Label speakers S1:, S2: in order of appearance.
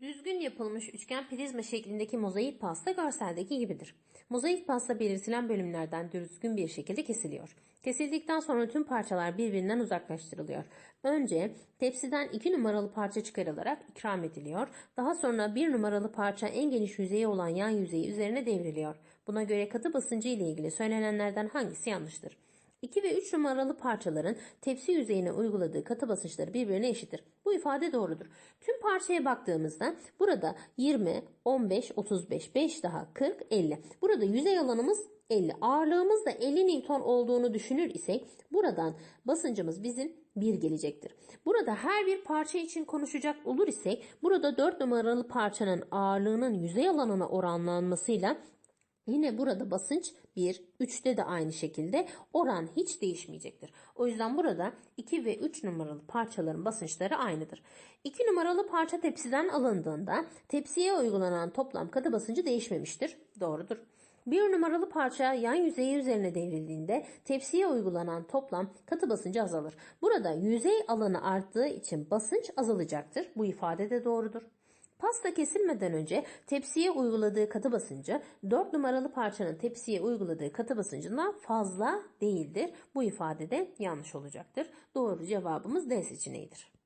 S1: Düzgün yapılmış üçgen prizma şeklindeki mozaik pasta görseldeki gibidir. Mozaik pasta belirtilen bölümlerden düzgün bir şekilde kesiliyor. Kesildikten sonra tüm parçalar birbirinden uzaklaştırılıyor. Önce tepsiden 2 numaralı parça çıkarılarak ikram ediliyor. Daha sonra 1 numaralı parça en geniş yüzeyi olan yan yüzeyi üzerine devriliyor. Buna göre katı basıncı ile ilgili söylenenlerden hangisi yanlıştır? 2 ve 3 numaralı parçaların tepsi yüzeyine uyguladığı katı basınçları birbirine eşittir. Bu ifade doğrudur. Tüm parçaya baktığımızda burada 20, 15, 35, 5 daha 40, 50. Burada yüzey alanımız 50. Ağırlığımız da 50 Newton olduğunu düşünür isek buradan basıncımız bizim 1 gelecektir. Burada her bir parça için konuşacak olur isek burada 4 numaralı parçanın ağırlığının yüzey alanına oranlanmasıyla Yine burada basınç 1, 3'te de aynı şekilde oran hiç değişmeyecektir. O yüzden burada 2 ve 3 numaralı parçaların basınçları aynıdır. 2 numaralı parça tepsiden alındığında tepsiye uygulanan toplam katı basıncı değişmemiştir. Doğrudur. 1 numaralı parça yan yüzeyi üzerine devrildiğinde tepsiye uygulanan toplam katı basıncı azalır. Burada yüzey alanı arttığı için basınç azalacaktır. Bu ifade de doğrudur. Pasta kesilmeden önce tepsiye uyguladığı katı basıncı 4 numaralı parçanın tepsiye uyguladığı katı basıncından fazla değildir. Bu ifade de yanlış olacaktır. Doğru cevabımız D seçeneğidir.